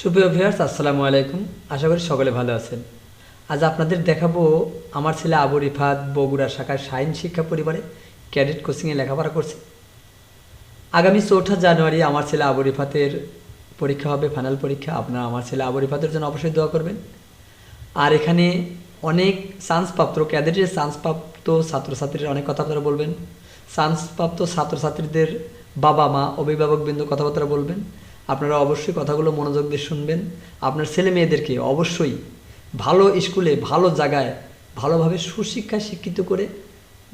সুপ্রিয় ভিউয়ার্স, আসসালামু আলাইকুম। আশা করি সকলে ভালো আছেন। আজ আপনাদের দেখাবো আমার ছেলে আবু রিফাত বগুড়া শাখার সাইন শিক্ষা পরিবারে ক্যাডেট কোচিংয়ে লেখাপড়া করছে। আগামী চৌঠা জানুয়ারি আমার ছেলে আবু রিফাতের পরীক্ষা হবে, ফাইনাল পরীক্ষা। আপনারা আমার ছেলে আবু রিফাতের জন্য অবশ্যই দোয়া করবেন। আর এখানে অনেক চান্সপ্রাপ্ত ক্যাডেটের চান্সপ্রাপ্ত ছাত্রছাত্রীরা অনেক কথা আপনারা বলবেন। চান্সপ্রাপ্ত ছাত্রছাত্রীদের বাবা মা অভিভাবকবৃন্দ কথাবার্তা বলবেন। আপনারা অবশ্যই কথাগুলো মনোযোগ দিয়ে শুনবেন। আপনার ছেলে মেয়েদেরকে অবশ্যই ভালো স্কুলে, ভালো জায়গায় ভালোভাবে সুশিক্ষায় শিক্ষিত করে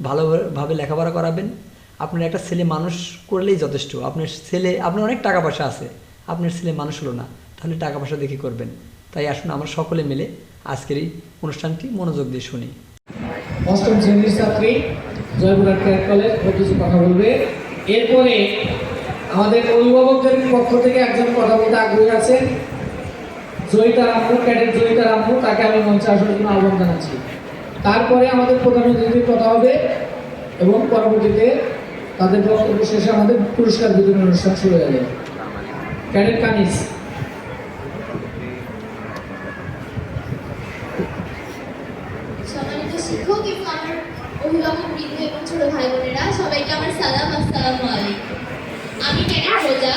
ভালোভাবে লেখাপড়া করাবেন। আপনার একটা ছেলে মানুষ করলেই যথেষ্ট। আপনার ছেলে, আপনার অনেক টাকা পয়সা আছে। আপনার ছেলে মানুষ হলো না। তাহলে টাকা পয়সা দেখে করবেন? তাই আসুন আমরা সকলে মিলে আজকের এই অনুষ্ঠানটি মনোযোগ দিয়ে শুনি। অষ্টম শ্রেণির ছাত্রী জয়পুরহাট কলেজ কথা বলবে। এরপরে আমাদের অভিভাবকদের পক্ষ থেকে একজন কথা বলতে আগ্রহী আছেন জয়িতা রামু ক্যাডেট জয়িতা রামু তাকে আমি মঞ্চে আসার জন্য আহ্বান জানাচ্ছি। তারপরে আমাদের প্রধান অতিথির কথা হবে এবং পরবর্তীতে তাদের বক্তব্য শেষে আমাদের পুরস্কার বিতরণ অনুষ্ঠান শুরু হয়ে যাবে। ক্যাডেট কানিস শিক্ষক এবং আমার অভিভাবক বৃন্দ এবং ছোট ভাই বোনেরা, সবাইকে আমার সালাম আলাইকুম আমি ক্যাডেট রোজা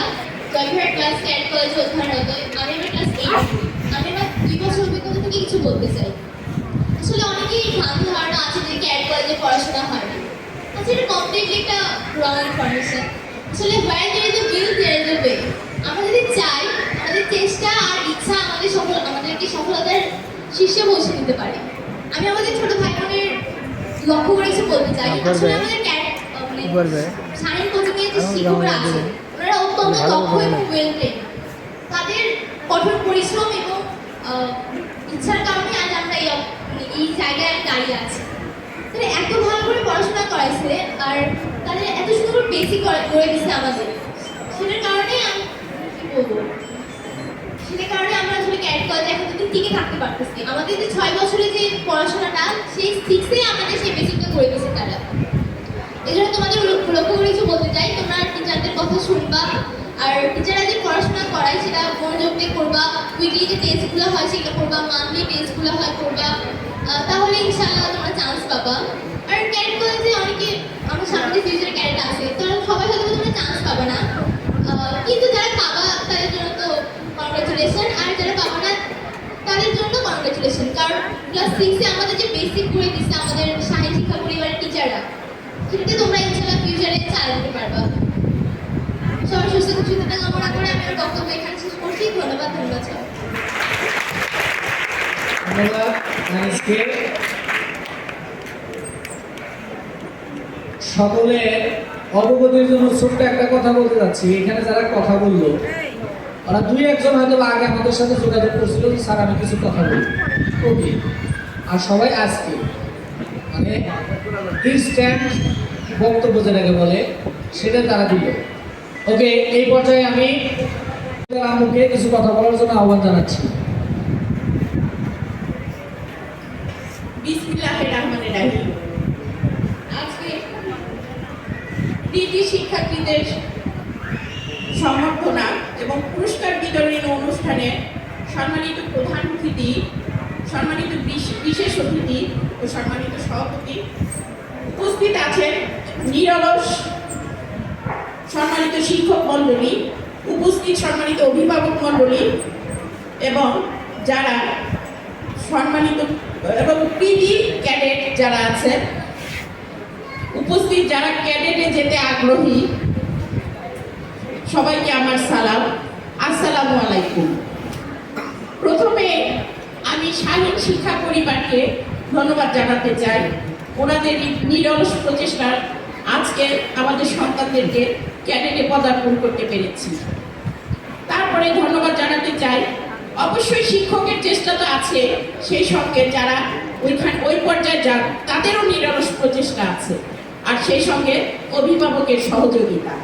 জয়পুরহাট ক্লাস ক্যাডেট কলেজে অধ্যয়নরত আমি আমার ক্লাস এইট আমি আমার দুই বছর অভিজ্ঞতা থেকে কিছু বলতে চাই। আসলে অনেকেই ভ্রান্ত ধারণা আছে যে ক্যাডেট কলেজে পড়াশোনা হয় না। আচ্ছা এটা কমপ্লিটলি একটা রং ইনফরমেশন আসলে where there is a will there is a way আমরা যদি চাই আমাদের চেষ্টা আর ইচ্ছা আমাদের সফল আমাদেরকে সফলতার শীর্ষে পৌঁছে দিতে পারে। আমি আমাদের ছোট ভাই বোনের লক্ষ্য করে কিছু বলতে চাই। আসলে আমাদের ক্যাট মানে সাইন কোচিং এর যে শিক্ষকরা আছে অত্যন্ত দক্ষ এবং ওয়েল ট্রেন তাদের কঠোর পরিশ্রম এবং ইচ্ছার কারণে আজ আমরা এই জায়গায় দাঁড়িয়ে আছি। তারা এত ভালো করে পড়াশোনা করাইছে আর তাদের এত সুন্দর করে বেসিক করে দিচ্ছে আমাদের। সেটার কারণে আমি কি বলব? সেটার কারণে আমরা আসলে ক্যারেট কলেজে এখন কিন্তু টিকে থাকতে পারতেছি। আমাদের যে ছয় বছরের যে পড়াশোনাটা সেই সিক্সে আমাদের সেই বেসিকটা করে দিয়েছে তারা। জন্য তোমাদের লক্ষ্য করে কিছু বলতে চাই। তোমরা টিচারদের কথা শুনবা। আর টিচাররা যে পড়াশোনা করায়, সেটা মনোযোগ দিয়ে করবা উইকলি যে টেস্টগুলো হয়, সেগুলো করবা মান্থলি টেস্টগুলো হয় করবা তাহলে ইনশাআল্লাহ তোমরা চান্স পাবা। আর ক্যারেট কলেজে অনেকে, আমার সামনে ফিউচার ক্যারেট আছে, তারা সবাই হয়তো তোমরা চান্স পাবা না। কিন্তু যারা পাবা, তাদের জন্য তো কংগ্রেচুলেশন আর যারা পাবা না, তাদের জন্য কংগ্রেচুলেশন কারণ ক্লাস সিক্সে আমাদের যে বেসিক করে দিচ্ছে আমাদের সাহিত্য শিক্ষা পরিবারের টিচাররা সেটাতে তোমরা ইনশাল্লাহ ফিউচারে চালাতে পারবা। সবার সুস্থ সুস্থতা কামনা করে আমি আমার বক্তব্য এখানে শেষ করছি। ধন্যবাদ ধন্যবাদ সবাই সকলের অবগতির জন্য ছোট্ট একটা কথা বলতে যাচ্ছি। এখানে যারা কথা বলল, ওরা দুই একজন হয়তো আগে আমাদের সাথে যোগাযোগ করছিল স্যার, আমি কিছু কথা বলি। ওকে আর সবাই আজকে মানে বক্তব্য যেটাকে বলে, সেটা তারা দিল। ওকে, এই পর্যায়ে আমি আম্মুকে কিছু কথা বলার জন্য আহ্বান জানাচ্ছি। শিক্ষার্থীদের সম্বর্ধনা এবং পুরস্কার বিতরণী অনুষ্ঠানে সম্মানিত প্রধান অতিথি, সম্মানিত বিশ- বিশেষ অতিথি ও সম্মানিত সভাপতি উপস্থিত আছেন নিরলস সম্মানিত শিক্ষক মণ্ডলী, উপস্থিত সম্মানিত অভিভাবক মণ্ডলী, এবং যারা সম্মানিত, এবং পিডি ক্যাডেট যারা আছেন, উপস্থিত যারা ক্যাডেটে যেতে আগ্রহী, সবাইকে আমার সালাম। আসসালামু আলাইকুম। প্রথমে আমি শাহীন শিক্ষা পরিবারকে ধন্যবাদ জানাতে চাই। ওনাদের নিরলস প্রচেষ্টার আজকে আমাদের সন্তানদেরকে ক্যাডেটে পদার্পণ করতে পেরেছি। তারপরে ধন্যবাদ জানাতে চাই। অবশ্যই শিক্ষকের চেষ্টা তো আছে, সেই সঙ্গে যারা ওইখান ওই পর্যায়ে যান, তাদেরও নিরলস প্রচেষ্টা আছে। আর সেই সঙ্গে অভিভাবকের সহযোগিতা।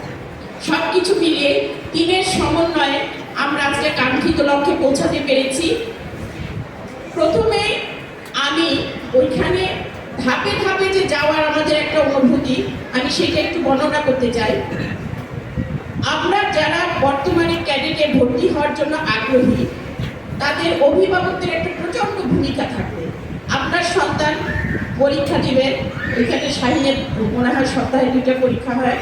সব কিছু মিলিয়ে তিনের সমন্বয়ে আমরা আজকে কাঙ্ক্ষিত লক্ষ্যে পৌঁছাতে পেরেছি। প্রথমে আমি ওইখানে ধাপে ধাপে যে যাওয়ার আমাদের একটা অনুভূতি, আমি সেটা একটু বর্ণনা করতে চাই। আমরা যারা বর্তমানে ক্যাডেটে ভর্তি হওয়ার জন্য আগ্রহী, তাদের অভিভাবকদের একটা প্রচণ্ড ভূমিকা থাকবে। আপনার সন্তান পরীক্ষা দিবে ওইখানে শাহিনের মনে হয় সপ্তাহে দুইটা পরীক্ষা হয়।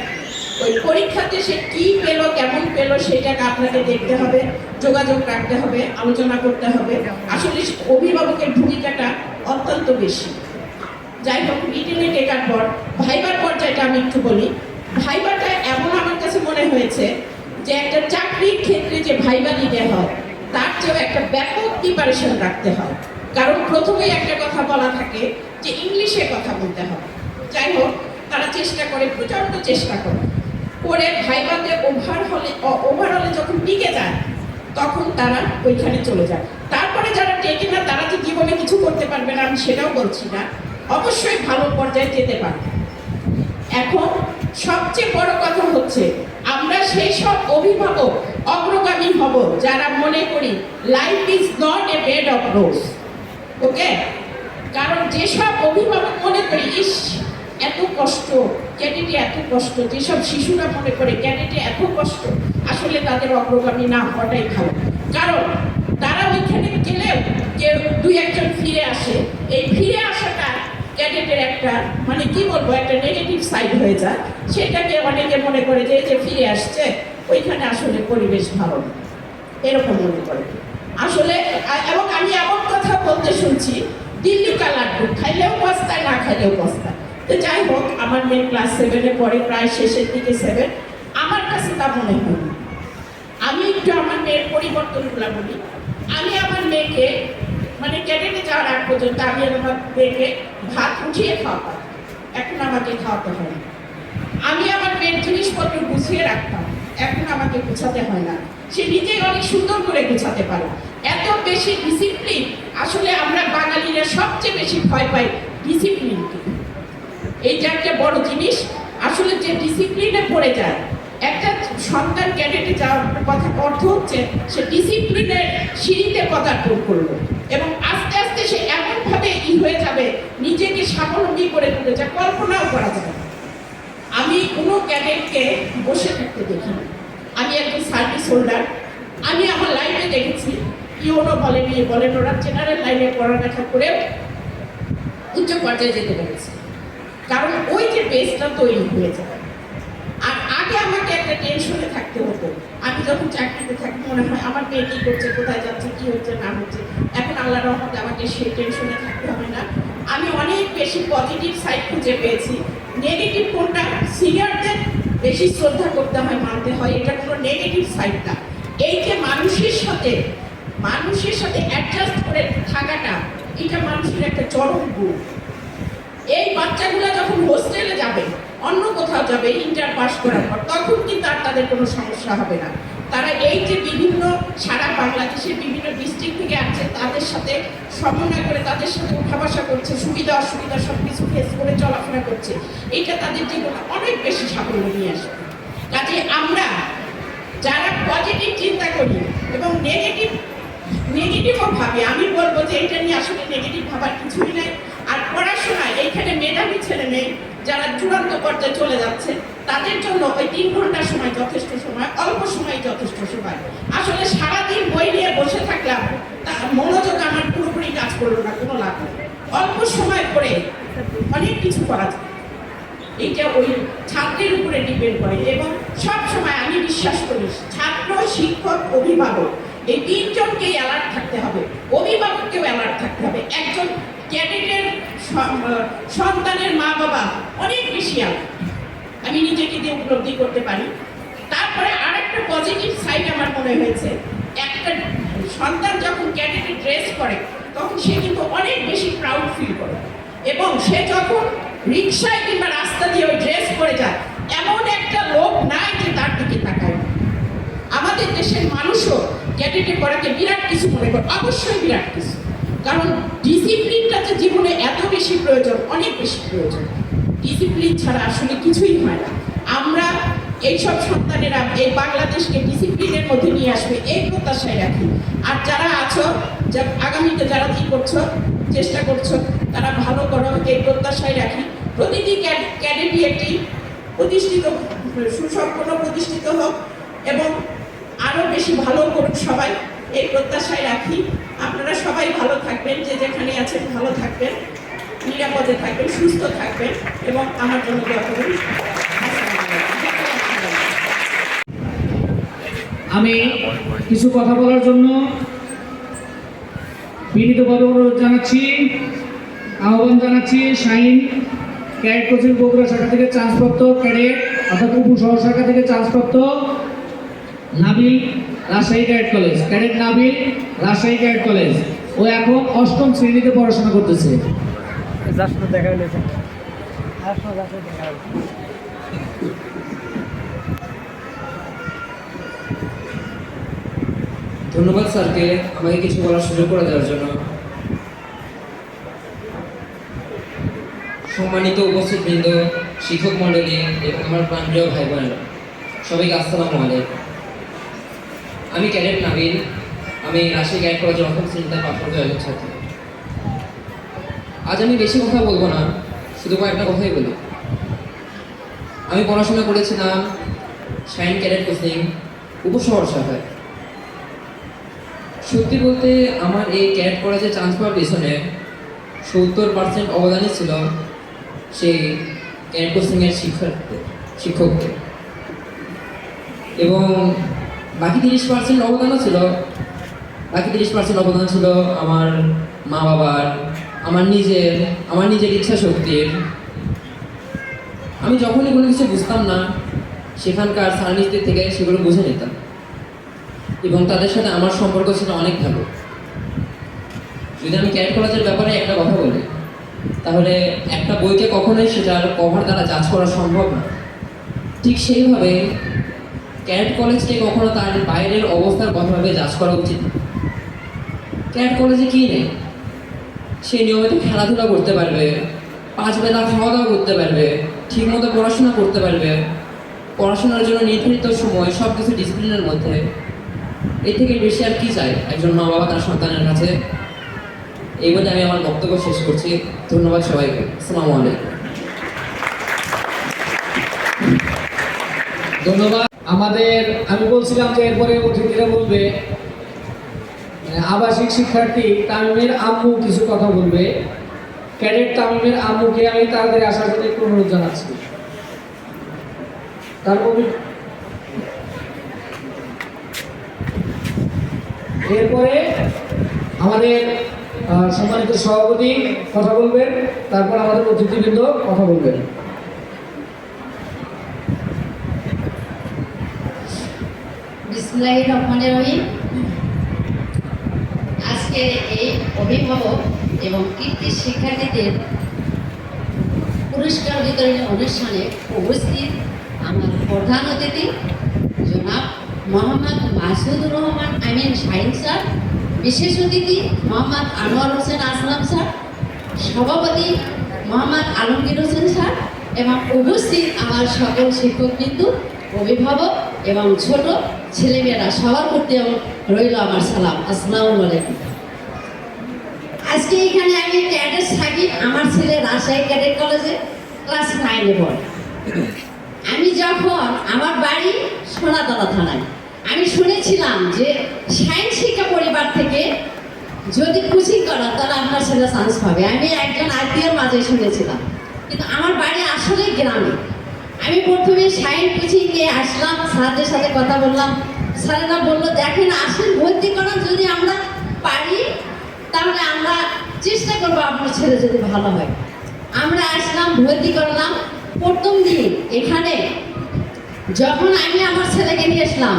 ওই পরীক্ষাতে সে কি পেল, কেমন পেল সেটাকে আপনাকে দেখতে হবে, যোগাযোগ রাখতে হবে, আলোচনা করতে হবে। আসলে অভিভাবকের ভূমিকাটা অত্যন্ত বেশি। যাই হোক রিটেনে টেকার পর, ভাইবার পর্যায়টা আমি একটু বলি। ভাইবারটা এমন আমার কাছে মনে হয়েছে যে একটা চাকরির ক্ষেত্রে যে ভাইবা দিতে হয়, তার চেয়েও একটা ব্যাপক প্রিপারেশন রাখতে হয়। কারণ প্রথমেই একটা কথা বলা থাকে যে ইংলিশে কথা বলতে হবে যাই হোক, তারা চেষ্টা করে, প্রচণ্ড চেষ্টা করে। করে ভাইবাতে ওভার হলে ওভারঅলে যখন টিকে যায়, তখন তারা ওইখানে চলে যায়। তারপরে যারা টেকে না, তারা যে জীবনে কিছু করতে পারবে না, আমি সেটাও বলছি না। অবশ্যই ভালো পর্যায়ে যেতে পারে। এখন সবচেয়ে বড় কথা হচ্ছে, আমরা সেই সব অভিভাবক অগ্রগামী হব যারা মনে করি life is not a bed of rose okay কারণ যেসব অভিভাবক মনে করি, ইস, এত কষ্ট, ক্যাডেটে এত কষ্ট, যেসব শিশুরা মনে করে ক্যাডেটে এত কষ্ট, আসলে তাদের অগ্রগামী না হওয়াটাই ভালো। কারণ তারা ওইখানে গেলেও কেউ দুই একজন ফিরে আসে, এই ফিরে আসাটা ক্যাডেটের একটা মানে কি বলব, একটা নেগেটিভ সাইড হয়ে যায়। সেটাকে অনেকে মনে করে যে যে ফিরে আসছে, ওইখানে আসলে পরিবেশ ভালো এরকম মনে করে। আসলে, এবং আমি এমন কথা বলতে শুনছি, দিল্লি কা লাড্ডু খাইলেও বস্তায়, না খাইলেও বস্তায়। তো যাই হোক, আমার মেয়ে ক্লাস সেভেনে পড়ে, প্রায় শেষের দিকে সেভেন আমার কাছে তা মনে হয়। আমি একটু আমার মেয়ের পরিবর্তনগুলো বলি। আমি আমার মেয়েকে মানে ক্যাডেটে যাওয়ার আগ পর্যন্ত আমি আমার মেয়েকে ভাত উঠিয়ে খাওয়াতাম। এখন আমাকে খাওয়াতে হয় না। আমি আমার মেয়ের জিনিসপত্র গুছিয়ে রাখতাম। এখন আমাকে গুছাতে হয় না। সে নিজেই অনেক সুন্দর করে গুছাতে পারে। এত বেশি ডিসিপ্লিন আসলে আমরা বাঙালিরা সবচেয়ে বেশি ভয় পাই ডিসিপ্লিনকে এইটা একটা বড় জিনিস। আসলে যে ডিসিপ্লিনে পড়ে যায়, একটা সন্তান ক্যাডেটে যাওয়ার কথা অর্থ হচ্ছে, সে ডিসিপ্লিনের সিঁড়িতে পদার্পণ করল। এবং আস্তে আস্তে সে এমনভাবে ই হয়ে যাবে, নিজেকে স্বাবলম্বী করে তুলে যা কল্পনাও করা না। আমি কোনো ক্যাডেটকে বসে থাকতে দেখি আমি একজন সার্ভিস হোল্ডার। আমি আমার লাইনে দেখেছি ইউনো বলেন ইয়ে বলেন ওরা জেনারেল লাইনে পড়ালেখা করে উচ্চ পর্যায়ে যেতে পেরেছে। কারণ ওই যে বেসটা তৈরি হয়ে যায়। আগে আমাকে একটা টেনশনে থাকতে হতো। আমি যখন চাকরিতে থাকি, মনে হয় আমার মেয়ে কী করছে, কোথায় যাচ্ছে, কী হচ্ছে, না হচ্ছে। এখন আল্লাহ রহমতে আমাকে সেই টেনশনে থাকতে হবে না। আমি অনেক বেশি পজিটিভ সাইড খুঁজে পেয়েছি। নেগেটিভ কোনটা? সিনিয়রদের বেশি শ্রদ্ধা করতে হয়, মানতে হয়। এটা কোনো নেগেটিভ সাইড না। এই যে মানুষের সাথে মানুষের সাথে অ্যাডজাস্ট করে থাকাটা, এটা মানুষের একটা চরম গুণ। এই বাচ্চাগুলো যখন হোস্টেলে যাবে অন্য কোথাও যাবে ইন্টার পাস করার পর, তখন কিন্তু আর তাদের কোনো সমস্যা হবে না। তারা এই যে বিভিন্ন সারা বাংলাদেশের বিভিন্ন ডিস্ট্রিক্ট থেকে আসছে, তাদের সাথে সমন্বয় করে, তাদের সাথে উঠা বসা করছে, সুবিধা, অসুবিধা সব কিছু ফেস করে চলাফেরা করছে। এটা তাদের জীবনে অনেক বেশি সাফল্য নিয়ে আসবে। কাজে আমরা যারা পজিটিভ চিন্তা করি এবং নেগেটিভ নেগেটিভও ভাবি, আমি বলব যে এটা নিয়ে আসলে নেগেটিভ ভাবার কিছুই নাই। আর পড়াশোনায়, এইখানে মেধাবী ছেলে মেয়ে যারা চূড়ান্ত পর্যায়ে চলে যাচ্ছে, তাদের জন্য ওই তিন ঘণ্টার সময় যথেষ্ট সময়, অল্প সময় যথেষ্ট সময়। আসলে সারাদিন বই নিয়ে বসে থাকলাম, তার মনোযোগ আমার পুরোপুরি কাজ করল না, কোনো লাভ অল্প সময় পড়ে অনেক কিছু করা যায়। এটা ওই ছাত্রের উপরে ডিপেন্ড করে এবং সব সময় আমি বিশ্বাস করি, ছাত্র, শিক্ষক, অভিভাবক, এই তিনজনকেই অ্যালার্ট থাকতে হবে। অভিভাবককেও অ্যালার্ট থাকতে হবে। একজন ক্যাডেটের সন্তানের মা বাবা অনেক বেশি আমি নিজেকে দিয়ে উপলব্ধি করতে পারি। তারপরে আরেকটা পজিটিভ সাইড আমার মনে হয়েছে, একটা সন্তান যখন ক্যাডেটে ড্রেস করে, তখন সে কিন্তু অনেক বেশি প্রাউড ফিল করে। এবং সে যখন রিক্সায় কিংবা রাস্তা দিয়ে ড্রেস পরে যায়, এমন একটা লোক নাই যে তার দিকে তাকায় আমাদের দেশের মানুষও ক্যাডেটে পড়াকে বিরাট কিছু মনে করে, অবশ্যই বিরাট কিছু। কারণ ডিসিপ্লিনটা যে জীবনে এত বেশি প্রয়োজন, অনেক বেশি প্রয়োজন। ডিসিপ্লিন ছাড়া আসলে কিছুই হয় না। আমরা এইসব সন্তানেরা এই বাংলাদেশকে ডিসিপ্লিনের মধ্যে নিয়ে আসবে, এই প্রত্যাশায় রাখি। আর যারা আছো, যা আগামীতে যারা কি করছ, চেষ্টা করছ, তারা ভালো করো, এই প্রত্যাশায় রাখি। প্রতিটি ক্যাডেটই একটি প্রতিষ্ঠিত, সুসম্পন্ন প্রতিষ্ঠিত হোক, এবং আরও বেশি ভালো করুক সবাই। এই প্রত্যাশায় রাখি। আপনারা সবাই ভালো থাকবেন, যে যেখানে আছেন ভালো থাকবেন, নিরাপদে থাকবেন, সুস্থ থাকবেন, এবং আমার জন্য দোয়া আমি কিছু কথা বলার জন্য বিনীতভাবে অনুরোধ জানাচ্ছি, আহ্বান জানাচ্ছি শাহিন ক্যাডেট কোচিং বগুড়া শাখা থেকে চান্সপ্রাপ্ত ক্যাডেট, অর্থাৎ উপসহ শাখা থেকে চান্সপ্রাপ্ত Nabil Rajshahi cadet college. Cadet Nabil Rajshahi cadet college. ও এখন অষ্টম শ্রেণীতে পড়াশোনা করতেছে। দেখা হয়েছে ধন্যবাদ স্যারকে আমাকে কিছু বলার সুযোগ করে দেওয়ার জন্য। সম্মানিত উপস্থিত বৃন্দ শিক্ষক মণ্ডলী এবং আমার প্রাণপ্রিয় ভাই বোনেরা সবাইকে আসসালামু আলাইকুম। আমি ক্যাডেট নাবিল। আমি রাজশাহী ক্যাডেট কলেজের অষ্টম শ্রেণীতে পাঠরত একজন ছাত্র। আজ আমি বেশি কথা বলব না, শুধু কয়েকটা কথাই বলি। আমি পড়াশোনা করেছিলাম, শাইন ক্যাডেট কোচিং, উপশহর শাখায়। সত্যি বলতে আমার এই ক্যারেট কলেজে চান্স পাওয়ার পেছনে সত্তর পার্সেন্ট অবদানই ছিল সেই ক্যারেট কোচিংয়ের শিক্ষক শিক্ষককে এবং বাকি তিরিশ পার্সেন্ট অবদানও ছিল। বাকি তিরিশ পার্সেন্ট অবদান ছিল আমার মা বাবার আমার নিজের আমার নিজের ইচ্ছা শক্তির আমি যখনই কোনো কিছু বুঝতাম না, সেখানকার সার্ভিসদের থেকে সেগুলো বুঝে নিতাম। এবং তাদের সাথে আমার সম্পর্ক ছিল অনেক ভালো। যদি আমি ক্যারেট কলেজের ব্যাপারে একটা কথা বলি, তাহলে একটা বইকে কখনোই সেটার কভার দ্বারা জাজ করা সম্ভব না। ঠিক সেইভাবে ক্যারেট কলেজকে কখনো তার বাইরের অবস্থার কথাভাবে যাচ করা উচিত? না। ক্যারেট কলেজে কী নেই? সে নিয়মিত খেলাধুলা করতে পারবে, পাঁচ বেলা খাওয়া দাওয়া করতে পারবে, ঠিকমতো পড়াশোনা করতে পারবে, পড়াশোনার জন্য নির্ধারিত সময় সব কিছু ডিসিপ্লিনের মধ্যে। এর থেকে বেশি আর কি চায় একজন মা বাবা তার সন্তানের কাছে? এই বলে আমি আমার বক্তব্য শেষ করছি। ধন্যবাদ সবাইকে। আসসালামু আলাইকুম। ধন্যবাদ। আমাদের, আমি বলছিলাম যে এরপরে অতিথিরা বলবে মানে আবাসিক শিক্ষার্থী তামিমের আম্মু কিছু কথা বলবে। ক্যাডেট তামিমের আম্মুকে আমি তাড়াতাড়ি আসার জন্য একটু অনুরোধ জানাচ্ছি। তার অভি- এরপরে আমাদের সম্মানিত সভাপতি কথা বলবেন, তারপর আমাদের অতিথিবৃন্দ কথা বলবেন। বিসমুল্লাহ রহমানের রহিম আজকের এই অভিভাবক এবং কৃতি শিক্ষার্থীদের পুরস্কার বিতরণী অনুষ্ঠানে উপস্থিত আমার প্রধান অতিথি, জনাব মোহাম্মদ মাসুদুর রহমান আমিন শাহিন স্যার, বিশেষ অতিথি মোহাম্মদ আনোয়ার হোসেন আসলাম স্যার, সভাপতি মোহাম্মদ আলমগীর হোসেন স্যার এবং উপস্থিত আমার সকল শিক্ষকবৃন্দ, অভিভাবক এবং ছোট ছেলেমেয়েরা সবার প্রতি রইল আমার সালাম। আসসালামু আলাইকুম। আজকে এখানে আমি ক্যাডেট থাকি, আমার ছেলে রাজশাহী ক্যাডেট কলেজে, ক্লাস নাইনে পড়ে। আমি যখন আমার বাড়ি সোনাতলা থানায়, আমি শুনেছিলাম যে সায়েন্স শিক্ষা পরিবার থেকে যদি কোচিং করা তাহলে আপনার ছেলে চান্স পাবে। আমি একজন আত্মীয়র মাঝে শুনেছিলাম। কিন্তু আমার বাড়ি আসলে গ্রামে। আমি প্রথমে সায়েন্স কোচিং নিয়ে আসলাম, স্যারদের সাথে কথা বললাম। স্যারেরা বলল, দেখেন আসেন ভর্তি করা যদি আমরা পারি, তাহলে আমরা চেষ্টা করব আপনার ছেলে যদি ভালো হয়। আমরা আসলাম, ভর্তি করলাম। প্রথম দিন এখানে যখন আমি আমার ছেলেকে নিয়ে আসলাম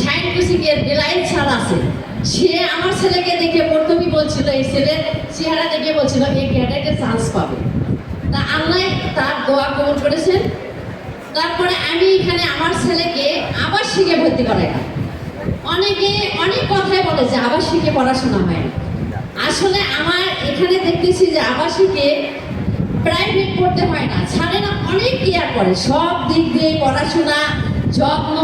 সাইন কুসিকের বেলায়েত ছাড় আছে। সে আমার ছেলেকে দেখে প্রথমেই বলছিল, এই ছেলের চেহারা দেখে বলছিল, এই ক্যাডেটে চান্স পাবে। তা আল্লাহ তার দোয়া কবুল করেছেন। তারপরে আমি এখানে আমার ছেলেকে আবার শিখে ভর্তি করাইলাম। অনেকে অনেক কথাই বলে যে আবাসিকে পড়াশোনা হয় আসলে আমার এখানে দেখতেছি যে আবাসিকে প্রাইভেট পড়তে হয় না। ছাড়েরা অনেক কেয়ার করে সব দিক দিয়ে পড়াশোনা, যত্ন,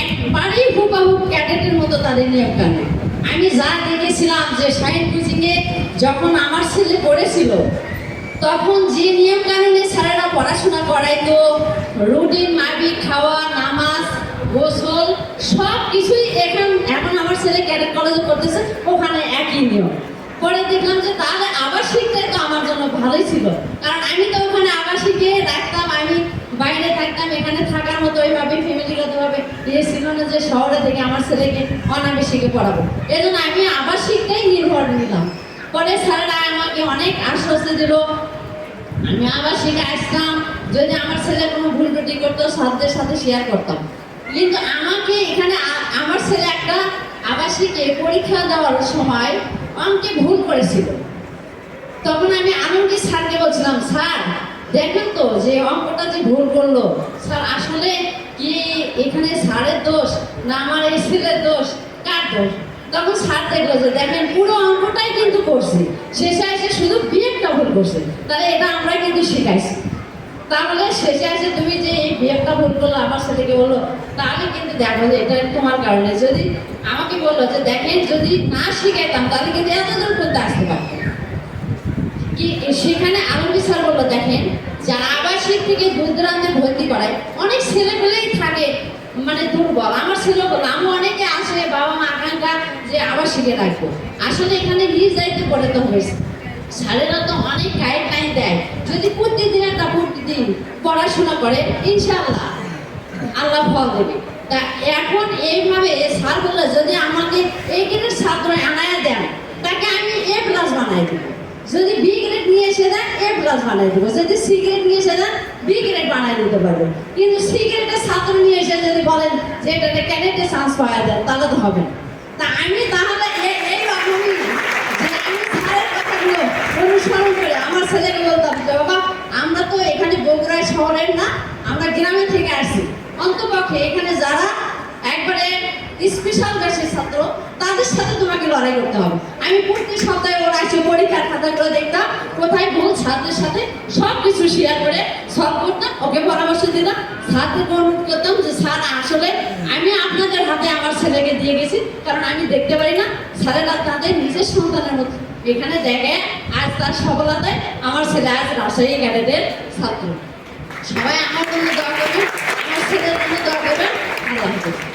একবারেই হুবাহুব ক্যাডেটের মতো তাদের নিয়োগ কানুন আমি যা দেখেছিলাম যে সাইন কোচিংয়ে যখন আমার ছেলে পড়েছিল তখন যে নিয়ম কানুনে স্যারেরা পড়াশোনা করাইতো, রুটিন মাবি খাওয়া, নামাজ, গোসল সব কিছুই এখন এখন আমার ছেলে ক্যাডেট কলেজে করতেছে ওখানে একই নিয়ম। পরে দেখলাম যে তাহলে আবাসিকটা তো আমার জন্য ভালোই ছিল। কারণ আমি তো ওখানে আবাসিকে রাখতাম, আমি বাইরে থাকতাম, এখানে থাকার মতো ওইভাবে ফ্যামিলিগতভাবে ইয়ে ছিল না যে শহরে থেকে আমার ছেলেকে অনাবাসিকে পড়াবো। এই জন্য আমি আবাসিকটাই নির্ভর নিলাম। পরে স্যাররা আমাকে অনেক আশ্বস্ত দিল। আমি আবার শিখে আসতাম যদি আমার ছেলে কোনো ভুল টুটি করতো, সাধ্যের সাথে শেয়ার করতাম। কিন্তু আমাকে এখানে আমার ছেলে একটা আবাসিকে পরীক্ষা দেওয়ার সময় অঙ্কে ভুল করেছিল। তখন আমি আনন্দী স্যারকে বলছিলাম, স্যার, দেখেন তো যে অঙ্কটা যে ভুল করল। স্যার, আসলে কি এখানে স্যারের দোষ না আমার এই ছেলের দোষ? কার দোষ? তখন স্যার দেখল দেখেন, পুরো অঙ্কটাই কিন্তু করছে। শেষে এসে শুধু বিয়েটা ভুল করছে। তাহলে এটা আমরা কিন্তু শিখাইছি। তাহলে শেষে এসে তুমি যে এই বিয়েটা ভুল করল, আমার ছেলেকে বলল, তাহলে কিন্তু দেখো যে এটা তোমার কারণে। যদি আমাকে বলল যে দেখেন, যদি না শিখাইতাম, তাহলে কিন্তু এত দূর করতে আসতে পারতাম কি, সেখানে আলমী স্যার বলল, দেখেন, যারা আবাসিক থেকে দূর দূরান্তে ভর্তি করায়, অনেক ছেলে পেলেই থাকে মানে দুর্বল আমার ছেলে আমি অনেকে আসে, বাবা মা আকাঙ্ক্ষা যে আবার শিখে রাখব। আসলে এখানে নিজ দায়িত্ব তো হয়েছে। স্যারেরা তো অনেক গাইডলাইন দেয়। যদি প্রতিদিন একটা প্রতিদিন পড়াশোনা করে ইনশাল্লাহ আল্লাহ ফল দেবে। তা এখন এইভাবে স্যার বলল যদি আমাকে এই গ্রেডের ছাত্র আনায় দেন, তাকে আমি এ প্লাস বানাই দেবো। যদি বি গ্রেড নিয়ে এসে দেন এ প্লাস বানাই দেবো। যদি সি গ্রেড নিয়ে এসে দেন বি গ্রেড বানাই দিতে পারব। কিন্তু সি গ্রেডের ছাত্র নিয়ে এসে যদি বলেন যে এটাতে ক্যাডেটে চান্স পাওয়া যায়, তাহলে তো হবে। তা আমি তাহলে এ- এইরকমই যে আমি স্যারের অনুসরণ করে আমার ছেলেকে বলতাম যে, বাবা, আমরা তো এখানে বগুড়ায় শহরের না, আমরা গ্রামে থেকে আসছি। অন্তপক্ষে এখানে যারা একবারে স্পেশাল ব্যাচের ছাত্র, তাদের সাথে তোমাকে লড়াই করতে হবে। আমি প্রতি সপ্তাহে ওর আসে, পরীক্ষার খাতাগুলো দেখতাম, কোথায় ভুল, ছাত্রের সাথে সব কিছু শেয়ার করে সলভ করতাম, ওকে পরামর্শ দিতাম। স্যারদেরকে অনুরোধ করতাম যে, স্যার, আসলে আমি আপনাদের হাতে আমার ছেলেকে দিয়ে গেছি, কারণ আমি দেখতে পারি না। স্যারেরা তাদের নিজের সন্তানের মতো। এখানে দেখে আজ তার সফলতায় আমার ছেলে আজ রাজশাহী ক্যাডেটের ছাত্র। সবাই আমার জন্য দোয়া করবেন, আমার ছেলের জন্য দোয়া করবেন। আল্লাহ হাফেজ।